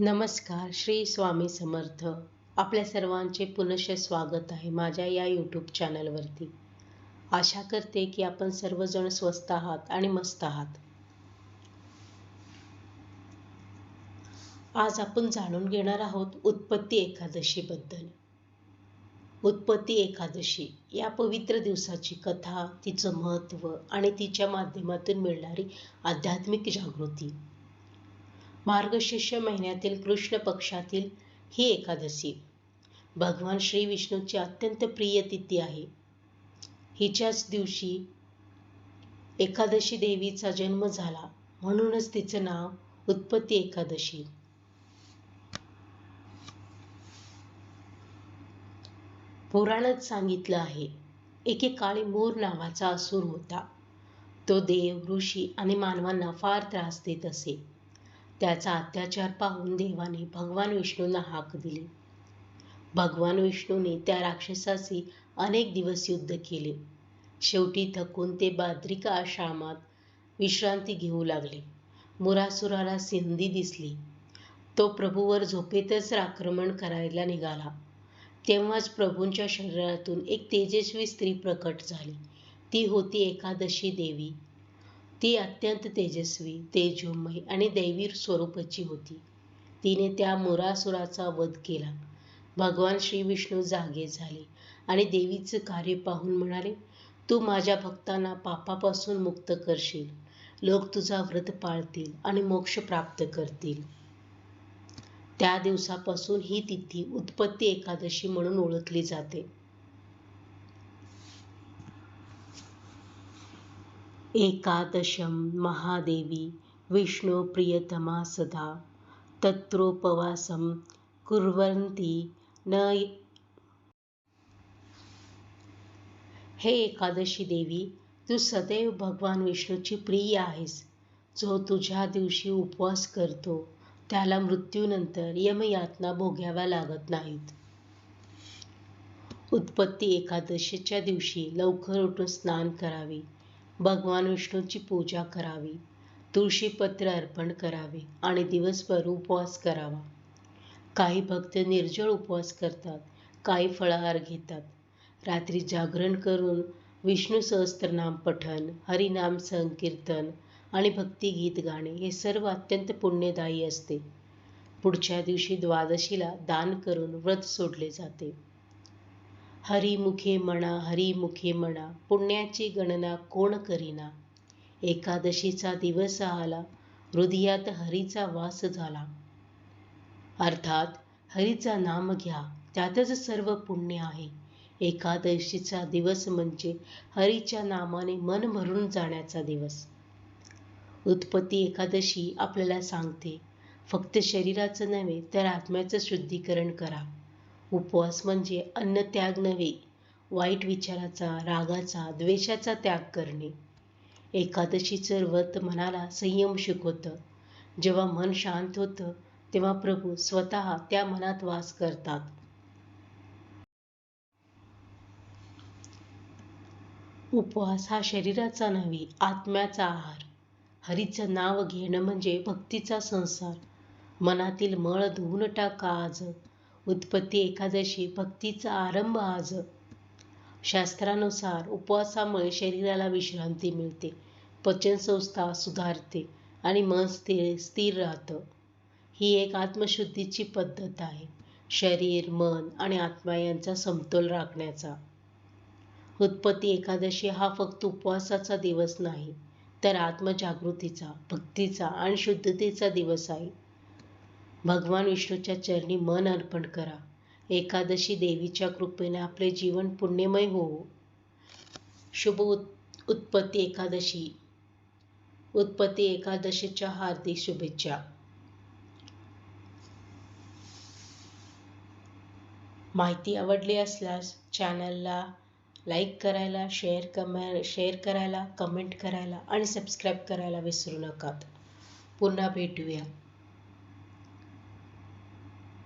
नमस्कार श्री स्वामी समर्थ. आपल्या सर्वांचे पुनश्च स्वागत आहे माझ्या या यूट्यूब चॅनलवरती आशा करते की आपण सर्वजण स्वस्त आहात आणि मस्त आहात. आज आपण जाणून घेणार आहोत उत्पत्ती एकादशीबद्दल. उत्पत्ती एकादशी या पवित्र दिवसाची कथा तिचं महत्त्व आणि तिच्या माध्यमातून मिळणारी आध्यात्मिक जागृती. मार्गशीर्ष महिन्यातील कृष्ण पक्षातील ही एकादशी. भगवान श्री विष्णूची अत्यंत प्रिय तिथी आहे. हिच्याच दिवशी एकादशी देवीचा जन्म झाला. म्हणूनच तिचं नाव उत्पत्ती एकादशी. पुराणात सांगितलं आहे एकेकाळी मोर नावाचा असुर होता. तो देव ऋषी आणि मानवांना फार त्रास देत असे. त्याचा अत्याचार पाहून देवाने भगवान विष्णूंना हाक दिली. भगवान विष्णूने त्या राक्षसाशी अनेक दिवस युद्ध केले. शेवटी थकून ते बाद्रिका आश्रमात विश्रांती घेऊ लागले. मुरासुराला सिंधी दिसली. तो प्रभूवर झोपेतच आक्रमण करायला निघाला. तेव्हाच प्रभूंच्या शरीरातून एक तेजस्वी स्त्री प्रकट झाली. ती होती एकादशी देवी. ती अत्यंत तेजस्वी तेजोमय आणि दैवी स्वरूपाची होती. तिने त्या मुरासुराचा वध केला. भगवान श्री विष्णू जागे झाले आणि देवीचं कार्य पाहून म्हणाले तू माझ्या भक्तांना पापापासून मुक्त करशील. लोक तुझा व्रत पाळतील आणि मोक्ष प्राप्त करतील. त्या दिवसापासून ही तिथी उत्पत्ती एकादशी म्हणून ओळखली जाते. एकादशं महादेवी विष्णुप्रियतमा सदा। तत्रोपवासं कुर्वन्ती न हे एकादशी देवी तू सदैव भगवान विष्णूची प्रिय आहेस. जो तुझ्या दिवशी उपवास करतो त्याला मृत्यूनंतर यमयातना भोग्याव्या लागत नाहीत. उत्पत्ती एकादशीच्या दिवशी लवकर उठून स्नान करावे. भगवान विष्णूची पूजा करावी तुळशीपत्र अर्पण करावे आणि दिवसभर उपवास करावा. काही भक्त निर्जळ उपवास करतात काही फळाहार घेतात. रात्री जागरण करून विष्णू सहस्त्रनाम पठण हरिनाम संकीर्तन आणि भक्तिगीत गाणे हे सर्व अत्यंत पुण्यदायी असते. पुढच्या दिवशी द्वादशीला दान करून व्रत सोडले जाते. हरिमुखे म्हणा हरिमुखे म्हणा पुण्याची गणना कोण करीना? एकादशीचा दिवस आला हृदयात हरीचा वास झाला. अर्थात हरीचा नाम घ्या त्यातच सर्व पुण्य आहे. एकादशीचा दिवस म्हणजे हरीच्या नामाने मन भरून जाण्याचा दिवस. उत्पत्ती एकादशी आपल्याला सांगते फक्त शरीराचं नव्हे तर आत्म्याचं शुद्धीकरण करा. उपवास म्हणजे अन्न त्याग नव्हे वाईट विचाराचा रागाचा द्वेषाचा त्याग करणे. एकादशीचं व्रत मनाला संयम शिकवतं. जेव्हा मन शांत होतं तेव्हा प्रभू स्वतः त्या मनात वास करतात. उपवास हा शरीराचा नव्हे आत्म्याचा आहार. हरीचं नाव घेणं म्हणजे भक्तीचा संसार. मनातील मळ धुवून टाका आज. उत्पत्ती एकादशी भक्तीचा आरंभ आज. शास्त्रानुसार उपवासामुळे शरीराला विश्रांती मिळते पचनसंस्था सुधारते आणि मन स्थिर स्थिर राहतं. ही एक आत्मशुद्धीची पद्धत आहे. शरीर मन आणि आत्मा यांचा समतोल राखण्याचा. उत्पत्ती एकादशी हा फक्त उपवासाचा दिवस नाही तर आत्मजागृतीचा भक्तीचा आणि शुद्धतेचा दिवस आहे. भगवान विष्णूच्या चरणी मन अर्पण करा. एकादशी देवीच्या कृपेने आपले जीवन पुण्यमय होवो. शुभ उत् उत्पत्ती एकादशी. उत्पत्ती एकादशीच्या हार्दिक शुभेच्छा. माहिती आवडली असल्यास चॅनलला लाईक करायला शेअर कमे शेअर करायला कमेंट करायला आणि सबस्क्राईब करायला विसरू नका. पुन्हा भेटूया.